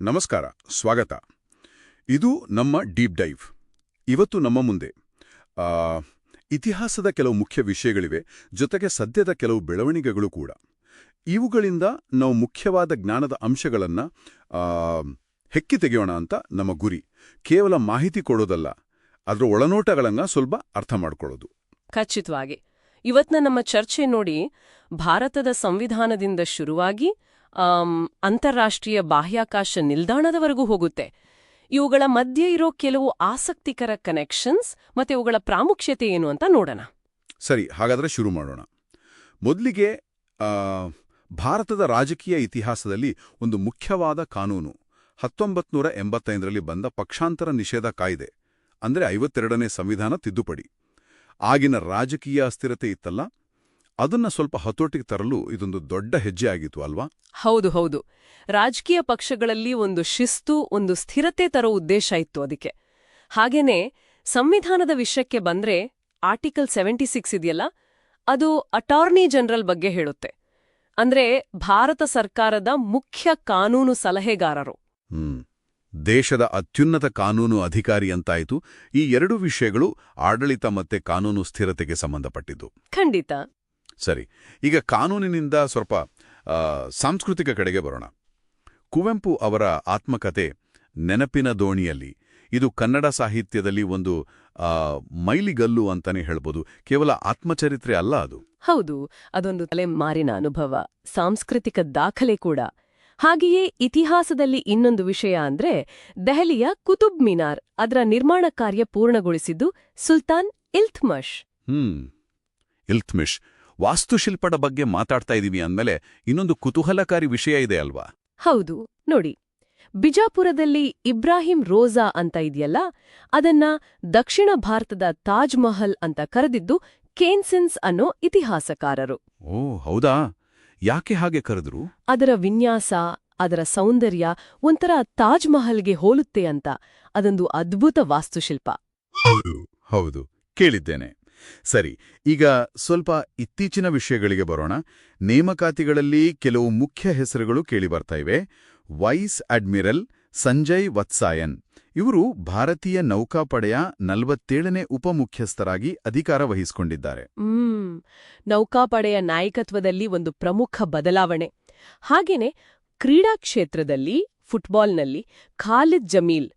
ನಮಸ್ಕಾರ, ಸ್ವಾಗತ. ಇದು ನಮ್ಮ ಡೀಪ್ ಡೈವ್. ಇವತ್ತು ನಮ್ಮ ಮುಂದೆ ಇತಿಹಾಸದ ಕೆಲವು ಮುಖ್ಯ ವಿಷಯಗಳಿವೆ, ಜೊತೆಗೆ ಸದ್ಯದ ಕೆಲವು ಬೆಳವಣಿಗೆಗಳು ಕೂಡ. ಇವುಗಳಿಂದ ನಾವು ಮುಖ್ಯವಾದ ಜ್ಞಾನದ ಅಂಶಗಳನ್ನು ಹೆಕ್ಕಿ ತೆಗೆಯೋಣ ಅಂತ ನಮ್ಮ ಗುರಿ. ಕೇವಲ ಮಾಹಿತಿ ಕೊಡೋದಲ್ಲ, ಅದರ ಒಳನೋಟಗಳನ್ನು ಸ್ವಲ್ಪ ಅರ್ಥ ಮಾಡಿಕೊಳ್ಳೋದು. ಖಚಿತವಾಗಿ. ಇವತ್ತಿನ ನಮ್ಮ ಚರ್ಚೆ ನೋಡಿ, ಭಾರತದ ಸಂವಿಧಾನದಿಂದ ಶುರುವಾಗಿ ಅಂತಾರಾಷ್ಟ್ರೀಯ ಬಾಹ್ಯಾಕಾಶ ನಿಲ್ದಾಣದವರೆಗೂ ಹೋಗುತ್ತೆ. ಇವುಗಳ ಮಧ್ಯೆ ಇರೋ ಕೆಲವು ಆಸಕ್ತಿಕರ ಕನೆಕ್ಷನ್ಸ್ ಮತ್ತೆ ಇವುಗಳ ಪ್ರಾಮುಖ್ಯತೆ ಏನು ಅಂತ ನೋಡೋಣ. ಸರಿ, ಹಾಗಾದರೆ ಶುರು ಮಾಡೋಣ. ಮೊದಲಿಗೆ ಭಾರತದ ರಾಜಕೀಯ ಇತಿಹಾಸದಲ್ಲಿ ಒಂದು ಮುಖ್ಯವಾದ ಕಾನೂನು ಹತ್ತೊಂಬತ್ತು ನೂರ ಎಂಬತ್ತೈದರಲ್ಲಿ ಬಂದ ಪಕ್ಷಾಂತರ ನಿಷೇಧ ಕಾಯ್ದೆ, ಅಂದರೆ ಐವತ್ತೆರಡನೇ ಸಂವಿಧಾನ ತಿದ್ದುಪಡಿ. ಆಗಿನ ರಾಜಕೀಯ ಅಸ್ಥಿರತೆ ಇತ್ತಲ್ಲ ಅದನ್ನ ಸ್ವಲ್ಪ ಹತೋಟಿಗೆ ತರಲು ಇದೊಂದು ದೊಡ್ಡ ಹೆಜ್ಜೆ ಆಗಿತ್ತು ಅಲ್ವಾ? ಹೌದು ಹೌದು. ರಾಜಕೀಯ ಪಕ್ಷಗಳಲ್ಲಿ ಒಂದು ಶಿಸ್ತು ಒಂದು ಸ್ಥಿರತೆ ತರೋ ಉದ್ದೇಶ ಇತ್ತು ಅದಕ್ಕೆ. ಹಾಗೇನೆ ಸಂವಿಧಾನದ ವಿಷಯಕ್ಕೆ ಬಂದ್ರೆ ಆರ್ಟಿಕಲ್ ಸೆವೆಂಟಿ ಸಿಕ್ಸ್ ಇದೆಯಲ್ಲ ಅದು ಅಟಾರ್ನಿ ಜನರಲ್ ಬಗ್ಗೆ ಹೇಳುತ್ತೆ. ಅಂದ್ರೆ ಭಾರತ ಸರ್ಕಾರದ ಮುಖ್ಯ ಕಾನೂನು ಸಲಹೆಗಾರರು. ದೇಶದ ಅತ್ಯುನ್ನತ ಕಾನೂನು ಅಧಿಕಾರಿ ಅಂತಾಯಿತು. ಈ ಎರಡು ವಿಷಯಗಳು ಆಡಳಿತ ಮತ್ತೆ ಕಾನೂನು ಸ್ಥಿರತೆಗೆ ಸಂಬಂಧಪಟ್ಟಿದ್ದು. ಖಂಡಿತ. ಸರಿ ಈಗ ಕಾನೂನಿನಿಂದ ಸ್ವಲ್ಪ ಸಾಂಸ್ಕೃತಿಕ ಕಡೆಗೆ ಬರೋಣ. ಕುವೆಂಪು ಅವರ ಆತ್ಮಕತೆ ನೆನಪಿನ ದೋಣಿಯಲ್ಲಿ. ಇದು ಕನ್ನಡ ಸಾಹಿತ್ಯದಲ್ಲಿ ಒಂದು ಮೈಲಿಗಲ್ಲು ಅಂತಾನೆ ಹೇಳ್ಬೋದು. ಕೇವಲ ಆತ್ಮಚರಿತ್ರೆ ಅಲ್ಲ ಅದು. ಹೌದು ಅದೊಂದು ತಲೆಮಾರಿನ ಅನುಭವ ಸಾಂಸ್ಕೃತಿಕ ದಾಖಲೆ ಕೂಡ. ಹಾಗೆಯೇ ಇತಿಹಾಸದಲ್ಲಿ ಇನ್ನೊಂದು ವಿಷಯ ಅಂದ್ರೆ ದೆಹಲಿಯ ಕುತುಬ್ ಮಿನಾರ್ ಅದರ ನಿರ್ಮಾಣ ಕಾರ್ಯ ಪೂರ್ಣಗೊಳಿಸಿದ್ದು ಸುಲ್ತಾನ್ ಇಲ್ತ್ಮಶ್ ಹ್ಮ್ ಇಲ್ತ್ಮಿಷ್. ವಾಸ್ತುಶಿಲ್ಪದ ಬಗ್ಗೆ ಮಾತಾಡ್ತಾ ಇದೀವಿ ಅಂದಮೇಲೆ ಇನ್ನೊಂದು ಕುತೂಹಲಕಾರಿ ವಿಷಯ ಇದೆ ಅಲ್ವಾ? ಹೌದು. ನೋಡಿ ಬಿಜಾಪುರದಲ್ಲಿ ಇಬ್ರಾಹಿಂ ರೋಜಾ ಅಂತ ಇದೆಯಲ್ಲ? ಅದನ್ನ ದಕ್ಷಿಣ ಭಾರತದ ತಾಜ್ ಮಹಲ್ ಅಂತ ಕರೆದಿದ್ದು ಕೇನ್ಸಿನ್ಸ್ ಅನ್ನೋ ಇತಿಹಾಸಕಾರರು. ಓ ಹೌದಾ? ಯಾಕೆ ಹಾಗೆ ಕರೆದ್ರು? ಅದರ ವಿನ್ಯಾಸ ಅದರ ಸೌಂದರ್ಯ ಒಂಥರ ತಾಜ್ ಮಹಲ್ಗೆ ಹೋಲುತ್ತೆ ಅಂತ. ಅದೊಂದು ಅದ್ಭುತ ವಾಸ್ತುಶಿಲ್ಪ. ಹೌದು ಹೌದು. ಕೇಳಿದ್ದೇನೆ. ಸರಿ, ಈಗ ಸ್ವಲ್ಪ ಇತ್ತೀಚಿನ ವಿಷಯಗಳಿಗೆ ಬರೋಣ. ನೇಮಕಾತಿಗಳಲ್ಲಿ ಕೆಲವು ಮುಖ್ಯ ಹೆಸರುಗಳು ಕೇಳಿಬರ್ತಾ ಇವೆ. Vice admiral Sanjay Vatsayan. ಇವರು ಭಾರತೀಯ ನೌಕಾಪಡೆಯ ನಲವತ್ತೇಳನೇ ಉಪಮುಖ್ಯಸ್ಥರಾಗಿ ಅಧಿಕಾರ ವಹಿಸಿಕೊಂಡಿದ್ದಾರೆ. ನೌಕಾಪಡೆಯ ನಾಯಕತ್ವದಲ್ಲಿ ಒಂದು ಪ್ರಮುಖ ಬದಲಾವಣೆ. ಹಾಗೇನೆ ಕ್ರೀಡಾ ಕ್ಷೇತ್ರದಲ್ಲಿ, ಫುಟ್ಬಾಲ್ನಲ್ಲಿ ಖಾಲಿದ್ ಜಮೀಲ್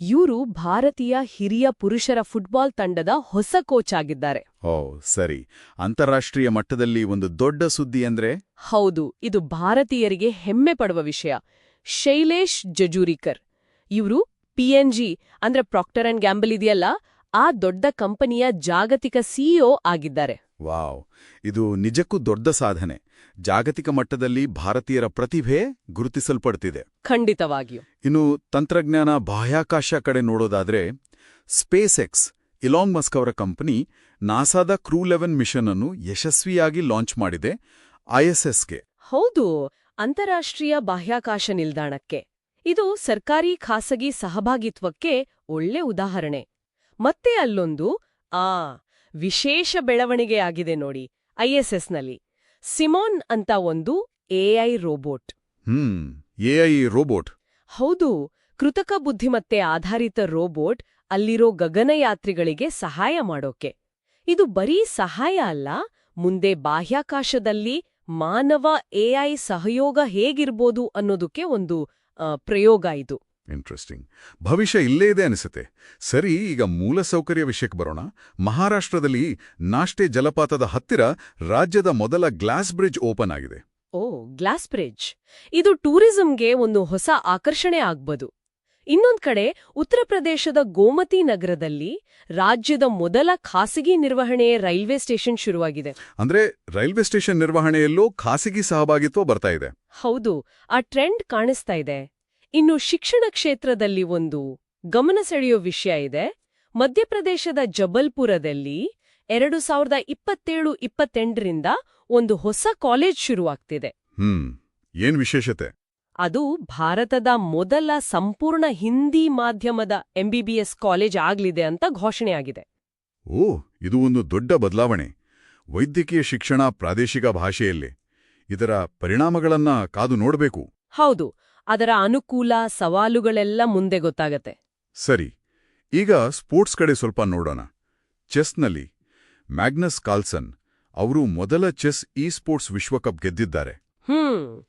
ಇವರು ಭಾರತೀಯ ಹಿರಿಯ ಪುರುಷರ ಫುಟ್ಬಾಲ್ ತಂಡದ ಹೊಸ ಕೋಚ್ ಆಗಿದ್ದಾರೆ. ಓ ಸರಿ. ಅಂತಾರಾಷ್ಟ್ರೀಯ ಮಟ್ಟದಲ್ಲಿ ಒಂದು ದೊಡ್ಡ ಸುದ್ದಿ ಅಂದ್ರೆ? ಹೌದು ಇದು ಭಾರತೀಯರಿಗೆ ಹೆಮ್ಮೆ ಪಡುವ ವಿಷಯ. ಶೈಲೇಶ್ ಜಜೂರಿಕರ್. ಇವರು ಪಿಎನ್ಜಿ ಅಂದ್ರೆ ಪ್ರಾಕ್ಟರ್ ಅಂಡ್ ಗ್ಯಾಂಬಲ್ ಇದೆಯಲ್ಲ? ಆ ದೊಡ್ಡ ಕಂಪನಿಯ ಜಾಗತಿಕ ಸಿಇಒ ಆಗಿದ್ದಾರೆ. ವಾವ್. ಇದು ನಿಜಕ್ಕೂ ದೊಡ್ಡ ಸಾಧನೆ. ಜಾಗತಿಕ ಮಟ್ಟದಲ್ಲಿ ಭಾರತೀಯರ ಪ್ರತಿಭೆ ಗುರುತಿಸಲ್ಪಡ್ತಿದೆ. ಖಂಡಿತವಾಗಿಯೂ. ಇನ್ನು ತಂತ್ರಜ್ಞಾನ ಬಾಹ್ಯಾಕಾಶ ಕಡೆ ನೋಡೋದಾದ್ರೆ ಸ್ಪೇಸ್ ಎಕ್ಸ್ ಇಲಾಂಗ್ ಮಸ್ಕ್ ಅವರ ಕಂಪನಿ ನಾಸಾದ ಕ್ರೂ ಲೆವೆನ್ ಮಿಷನ್ ಅನ್ನು ಯಶಸ್ವಿಯಾಗಿ ಲಾಂಚ್ ಮಾಡಿದೆ ಐಎಸ್ಎಸ್ಗೆ ಹೌದು ಅಂತಾರಾಷ್ಟ್ರೀಯ ಬಾಹ್ಯಾಕಾಶ ನಿಲ್ದಾಣಕ್ಕೆ. ಇದು ಸರ್ಕಾರಿ ಖಾಸಗಿ ಸಹಭಾಗಿತ್ವಕ್ಕೆ ಒಳ್ಳೆ ಉದಾಹರಣೆ. ಮತ್ತೆ ಅಲ್ಲೊಂದು ಆ ವಿಶೇಷ ಬೆಳವಣಿಗೆ ಆಗಿದೆ ನೋಡಿ ಐಎಸ್ಎಸ್ನಲ್ಲಿ ಸಿಮೋನ್ ಅಂತ ಒಂದು A I robot. Hmm A I robot. ಹೌದು ಕೃತಕ ಬುದ್ಧಿಮತ್ತೆ ಆಧಾರಿತ ರೋಬೋಟ್ ಅಲ್ಲಿರೋ ಗಗನಯಾತ್ರಿಗಳಿಗೆ ಸಹಾಯ ಮಾಡೋಕೆ. ಇದು ಬರೀ ಸಹಾಯ ಅಲ್ಲ ಮುಂದೆ ಬಾಹ್ಯಾಕಾಶದಲ್ಲಿ ಮಾನವ ಎಐ ಸಹಯೋಗ ಹೇಗಿರ್ಬೋದು ಅನ್ನೋದಕ್ಕೆ ಒಂದು ಪ್ರಯೋಗ ಇದು. ಇಂಟ್ರೆಸ್ಟಿಂಗ್ ಭವಿಷ್ಯ ಇಲ್ಲೇ ಇದೆ ಅನಿಸುತ್ತೆ. ಸರಿ ಈಗ ಮೂಲಸೌಕರ್ಯ ವಿಷಯಕ್ಕೆ ಬರೋಣ. ಮಹಾರಾಷ್ಟ್ರದಲ್ಲಿ ನಾಷ್ಟೆ ಜಲಪಾತದ ಹತ್ತಿರ ರಾಜ್ಯದ ಮೊದಲ ಗ್ಲಾಸ್ ಬ್ರಿಡ್ಜ್ ಓಪನ್ ಆಗಿದೆ. ಓ ಗ್ಲಾಸ್ ಬ್ರಿಡ್ಜ್. ಇದು ಟೂರಿಸಂಗೆ ಒಂದು ಹೊಸ ಆಕರ್ಷಣೆ ಆಗ್ಬೋದು. ಇನ್ನೊಂದ್ ಕಡೆ ಉತ್ತರ ಪ್ರದೇಶದ ಗೋಮತಿ ನಗರದಲ್ಲಿ ರಾಜ್ಯದ ಮೊದಲ ಖಾಸಗಿ ನಿರ್ವಹಣೆ ರೈಲ್ವೆ ಸ್ಟೇಷನ್ ಶುರುವಾಗಿದೆ. ಅಂದ್ರೆ ರೈಲ್ವೆ ಸ್ಟೇಷನ್ ನಿರ್ವಹಣೆಯಲ್ಲೂ ಖಾಸಗಿ ಸಹಭಾಗಿತ್ವ ಬರ್ತಾ ಇದೆ. ಹೌದು ಆ ಟ್ರೆಂಡ್ ಕಾಣಿಸ್ತಾ ಇದೆ. ಇನ್ನು ಶಿಕ್ಷಣ ಕ್ಷೇತ್ರದಲ್ಲಿ ಒಂದು ಗಮನ ಸೆಳೆಯೋ ವಿಷಯ ಇದೆ. ಮಧ್ಯಪ್ರದೇಶದ ಜಬಲ್ಪುರದಲ್ಲಿ ಎರಡು ಸಾವಿರದ ಇಪ್ಪತ್ತೇಳು ಇಪ್ಪತ್ತೆಂಟರಿಂದ ಒಂದು ಹೊಸ ಕಾಲೇಜ್ ಶುರುವಾಗ್ತಿದೆ. ಹ್ಮ್ ಏನ್ ವಿಶೇಷತೆ? ಅದು ಭಾರತದ ಮೊದಲ ಸಂಪೂರ್ಣ ಹಿಂದಿ ಮಾಧ್ಯಮದ ಎಂಬಿಬಿಎಸ್ ಕಾಲೇಜ್ ಆಗ್ಲಿದೆ ಅಂತ ಘೋಷಣೆಯಾಗಿದೆ ಓ ಇದು ಒಂದು ದೊಡ್ಡ ಬದಲಾವಣೆ. ವೈದ್ಯಕೀಯ ಶಿಕ್ಷಣ ಪ್ರಾದೇಶಿಕ ಭಾಷೆಯಲ್ಲಿ. ಇದರ ಪರಿಣಾಮಗಳನ್ನ ಕಾದು ನೋಡಬೇಕು. ಹೌದು ಅದರ ಅನುಕೂಲ ಸವಾಲುಗಳೆಲ್ಲ ಮುಂದೆ ಗೊತ್ತಾಗತ್ತೆ. ಸರಿ ಈಗ ಸ್ಪೋರ್ಟ್ಸ್ ಕಡೆ ಸ್ವಲ್ಪ ನೋಡೋಣ. ಚೆಸ್ನಲ್ಲಿ ಮ್ಯಾಗ್ನಸ್ ಕಾಲ್ಸನ್ ಅವರು ಮೊದಲ ಚೆಸ್ ಇ ಸ್ಪೋರ್ಟ್ಸ್ ವಿಶ್ವಕಪ್ ಗೆದ್ದಿದ್ದಾರೆ. ಹ್ಮ್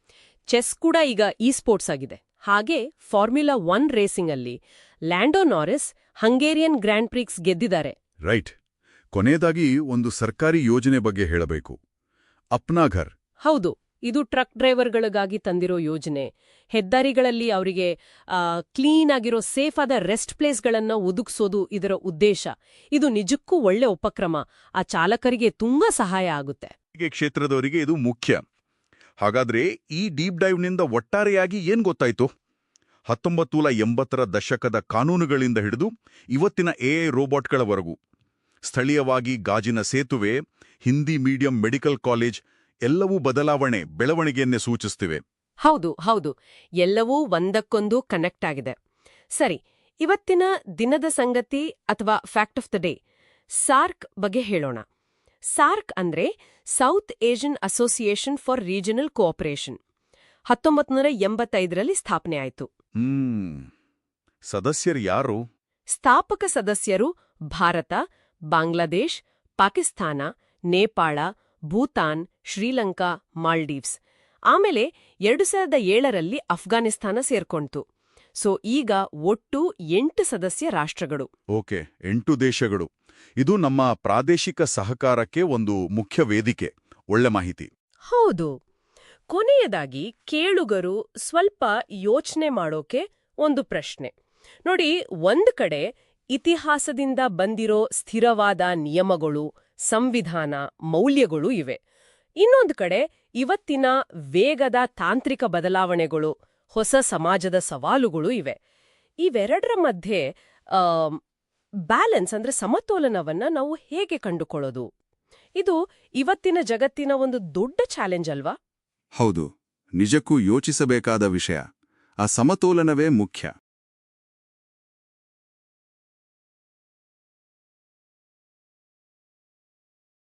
ಚೆಸ್ ಕೂಡ ಈಗ ಇ ಸ್ಪೋರ್ಟ್ಸ್ ಆಗಿದೆ. ಹಾಗೆ ಫಾರ್ಮ್ಯುಲಾ ಒನ್ ರೇಸಿಂಗ್ ಅಲ್ಲಿ Lando Norris Hungarian Grand Prix ಗೆದ್ದಿದ್ದಾರೆ. ರೈಟ್ ಕೊನೆಯದಾಗಿ ಒಂದು ಸರ್ಕಾರಿ ಯೋಜನೆ ಬಗ್ಗೆ ಹೇಳಬೇಕು. ಅಪ್ನಾಘರ್. ಹೌದು ಇದು ಟ್ರಕ್ ಡ್ರೈವರ್ಗಳಿಗಾಗಿ ತಂದಿರೋ ಯೋಜನೆ. ಹೆದ್ದಾರಿಗಳಲ್ಲಿ ಅವರಿಗೆ ಕ್ಲೀನ್ ಆಗಿರೋ ಸೇಫ್ ಆದ ರೆಸ್ಟ್ ಪ್ಲೇಸ್ಗಳನ್ನು ಒದಗಿಸೋದು ಇದರ ಉದ್ದೇಶ. ಇದು ನಿಜಕ್ಕೂ ಒಳ್ಳೆ ಉಪಕ್ರಮ. ಆ ಚಾಲಕರಿಗೆ ತುಂಬಾ ಸಹಾಯ ಆಗುತ್ತೆ. ಕ್ಷೇತ್ರದವರಿಗೆ ಇದು ಮುಖ್ಯ. ಹಾಗಾದ್ರೆ ಈ ಡೀಪ್ ಡೈವ್ನಿಂದ ಒಟ್ಟಾರೆಯಾಗಿ ಏನ್ ಗೊತ್ತಾಯ್ತು? ಹತ್ತೊಂಬತ್ತು ಎಂಬತ್ತರ ದಶಕದ ಕಾನೂನುಗಳಿಂದ ಹಿಡಿದು ಇವತ್ತಿನ ಎಐ ರೋಬೋಟ್ಗಳವರೆಗೂ. ಸ್ಥಳೀಯವಾಗಿ ಗಾಜಿನ ಸೇತುವೆ, ಹಿಂದಿ ಮೀಡಿಯಂ ಮೆಡಿಕಲ್ ಕಾಲೇಜ್ ಎಲ್ಲವೂ ಬದಲಾವಣೆ ಬೆಳವಣಿಗೆಯನ್ನೇ ಸೂಚಿಸ್ತಿವೆ. ಹೌದು ಹೌದು. ಎಲ್ಲವೂ ಒಂದಕ್ಕೊಂದು ಕನೆಕ್ಟ್ ಆಗಿದೆ. ಸರಿ ಇವತ್ತಿನ ದಿನದ ಸಂಗತಿ ಅಥವಾ fact of the day SAARC ಬಗ್ಗೆ ಹೇಳೋಣ. ಸಾರ್ಕ್ ಅಂದ್ರೆ South Asian Association for Regional Cooperation ಹತ್ತೊಂಬತ್ತು ನೂರ ಎಂಬತ್ತೈದರಲ್ಲಿ ಸ್ಥಾಪನೆ ಆಯಿತು. ಸದಸ್ಯರು ಯಾರು? ಸ್ಥಾಪಕ ಸದಸ್ಯರು ಭಾರತ ಬಾಂಗ್ಲಾದೇಶ್ ಪಾಕಿಸ್ತಾನ ನೇಪಾಳ ಭೂತಾನ್ ಶ್ರೀಲಂಕಾ ಮಾಲ್ಡೀವ್ಸ್. ಆಮೇಲೆ ಎರಡು ಸಾವಿರದ ಏಳರಲ್ಲಿ ಅಫ್ಘಾನಿಸ್ತಾನ ಸೇರ್ಕೊಂತು ಸೊ ಈಗ ಒಟ್ಟು ಎಂಟು ಸದಸ್ಯ ರಾಷ್ಟ್ರಗಳು. ಓಕೆ ಎಂಟು ದೇಶಗಳು. ಇದು ನಮ್ಮ ಪ್ರಾದೇಶಿಕ ಸಹಕಾರಕ್ಕೆ ಒಂದು ಮುಖ್ಯ ವೇದಿಕೆ. ಒಳ್ಳೆ ಮಾಹಿತಿ. ಹೌದು. ಕೊನೆಯದಾಗಿ ಕೇಳುಗರು ಸ್ವಲ್ಪ ಯೋಚನೆ ಮಾಡೋಕೆ ಒಂದು ಪ್ರಶ್ನೆ. ನೋಡಿ ಒಂದು ಕಡೆ ಇತಿಹಾಸದಿಂದ ಬಂದಿರೋ ಸ್ಥಿರವಾದ ನಿಯಮಗಳು ಸಂವಿಧಾನ ಮೌಲ್ಯಗಳು ಇವೆ. ಇನ್ನೊಂದು ಕಡೆ ಇವತ್ತಿನ ವೇಗದ ತಾಂತ್ರಿಕ ಬದಲಾವಣೆಗಳು, ಹೊಸ ಸಮಾಜದ ಸವಾಲುಗಳು ಇವೆ. ಇವೆರಡರ ಮಧ್ಯೆ ಬ್ಯಾಲೆನ್ಸ್ ಅಂದ್ರೆ ಸಮತೋಲನವನ್ನ ನಾವು ಹೇಗೆ ಕಂಡುಕೊಳ್ಳೋದು? ಇದು ಇವತ್ತಿನ ಜಗತ್ತಿನ ಒಂದು ದೊಡ್ಡ ಚಾಲೆಂಜ್ ಅಲ್ವಾ? ಹೌದು. ನಿಜಕ್ಕೂ ಯೋಚಿಸಬೇಕಾದ ವಿಷಯ. ಆ ಸಮತೋಲನವೇ ಮುಖ್ಯ.